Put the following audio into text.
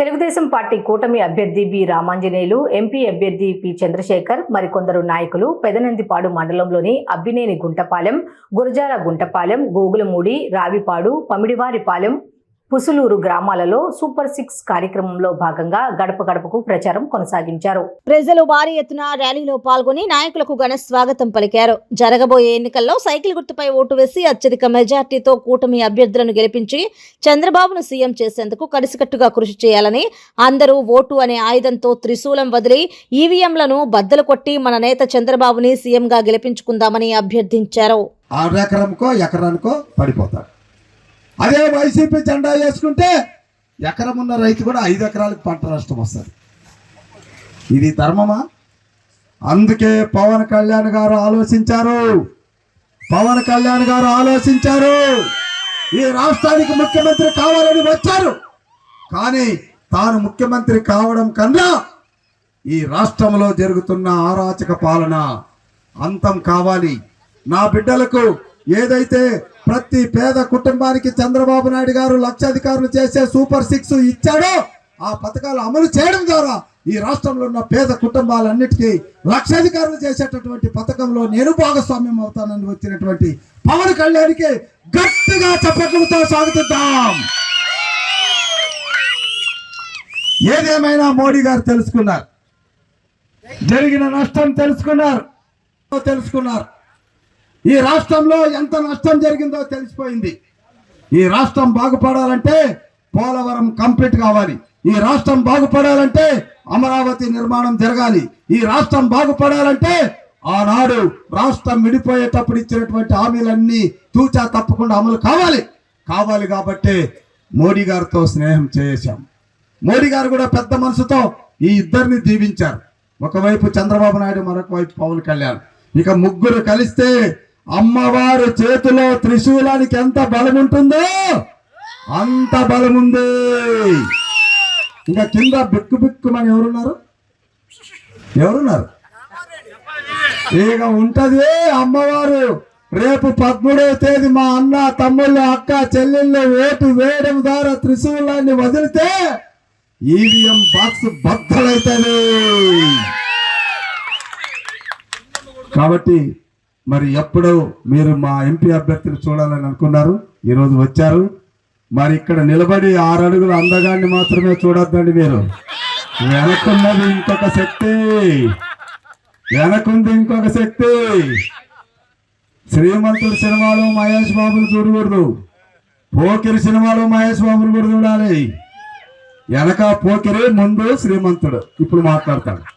Telugu Desam party కూటమి అభ్యర్థి B Ramanjaneyulu MP అభ్యర్థి పి చంద్రశేఖర్ మరికొందరు నాయకులు పెదనందిపాడు మండలంలోని అబ్బినేని గుంటపాలెం గురజాల గుంటపాలెం గోగులమూడి రావిపాడు పమిడివారిపాలెం పుసులూరు గ్రామాలలో సూపర్ సిక్స్ కార్యక్రమంలో భాగంగా గడప గడపకు ప్రచారం కొనసాగించారు. ప్రజలు భారీ ఎత్తున ర్యాలీలో పాల్గొని నాయకులకు ఘన స్వాగతం పలికారు. జరగబోయే ఎన్నికల్లో సైకిల్ గుర్తుపై ఓటు వేసి అత్యధిక మెజార్టీతో కూటమి అభ్యర్థులను గెలిపించి చంద్రబాబును సీఎం చేసేందుకు కలిసికట్టుగా కృషి చేయాలని అందరూ ఓటు అనే ఆయుధంతో త్రిశూలం వదిలి ఈవీఎంలను బద్దలు కొట్టి మన నేత చంద్రబాబుని సీఎంగా గెలిపించుకుందామని అభ్యర్థించారు. ఎకరానికో పడిపోతాడు. అదే వైసీపీ జెండా వేసుకుంటే ఎకరం ఉన్న రైతు కూడా ఐదు ఎకరాలకు పంట నష్టం వస్తుంది. ఇది ధర్మమా? అందుకే పవన్ కళ్యాణ్ గారు ఆలోచించారు. పవన్ కళ్యాణ్ గారు ఆలోచించారు. ఈ రాష్ట్రానికి ముఖ్యమంత్రి కావాలని వచ్చారు. కానీ తాను ముఖ్యమంత్రి కావడం కన్నా ఈ రాష్ట్రంలో జరుగుతున్న ఆరాచక పాలన అంతం కావాలి. నా బిడ్డలకు ఏదైతే ప్రతి పేద కుటుంబానికి చంద్రబాబు నాయుడు గారు లక్షాధికారులు చేసే సూపర్ సిక్స్ ఇచ్చాడో. ఆ పథకాలు అమలు చేయడం ద్వారా ఈ రాష్ట్రంలో ఉన్న పేద కుటుంబాలన్నిటికీ లక్షాధికారులు చేసేటటువంటి పథకంలో నేను భాగస్వామ్యం అవుతానని వచ్చినటువంటి పవన్ కళ్యాణ్కి గట్టిగా చప్పట్లతో స్వాగతిద్దాం. ఏదేమైనా మోడీ గారు తెలుసుకున్నారు. జరిగిన నష్టం తెలుసుకున్నారు. తెలుసుకున్నారు. ఈ రాష్ట్రంలో ఎంత నష్టం జరిగిందో తెలిసిపోయింది. ఈ రాష్ట్రం బాగుపడాలంటే పోలవరం కంప్లీట్ కావాలి. ఈ రాష్ట్రం బాగుపడాలంటే అమరావతి నిర్మాణం జరగాలి. ఈ రాష్ట్రం బాగుపడాలంటే ఆనాడు రాష్ట్రం విడిపోయేటప్పుడు ఇచ్చినటువంటి హామీలన్నీ తూచా తప్పకుండా అమలు కావాలి. కావాలి కాబట్టి మోడీ గారితో స్నేహం చేశాం. మోడీ గారు కూడా పెద్ద మనసుతో ఈ ఇద్దరిని దీవించారు. ఒకవైపు చంద్రబాబు నాయుడు మరొక వైపు పవన్ కళ్యాణ్. ఇక ముగ్గురు కలిస్తే అమ్మవారు చేతిలో త్రిశూలానికి ఎంత బలం ఉంటుందో అంత బలం ఉంది ఇంకా కింద బిక్కు బిక్కుమని ఎవరున్నారు? ఎవరున్నారు? ఇక ఉంటది. అమ్మవారు రేపు పదమూడవ తేదీ మా అన్న తమ్ముళ్ళు అక్క చెల్లెళ్ళు ఓటు వేయడం ద్వారా త్రిశూలాన్ని వదిలితే ఈవీఎం బాక్స్ బద్దలైతుంది. కాబట్టి మరి ఎప్పుడు మీరు మా ఎంపీ అభ్యర్థిని చూడాలని అనుకున్నారు. ఈరోజు వచ్చారు. మరి ఇక్కడ నిలబడి ఆరు అడుగుల అందగాన్ని మాత్రమే చూడొద్దండి మీరు. వెనకున్నది ఇంకొక శక్తి. వెనకుంది ఇంకొక శక్తి. శ్రీమంతుడు సినిమాలో మహేష్ బాబును చూడకూడదు. పోకిరి సినిమాలో మహేష్ బాబును కూడా చూడాలి. వెనక పోకిరి ముందు శ్రీమంతుడు. ఇప్పుడు మాట్లాడతాడు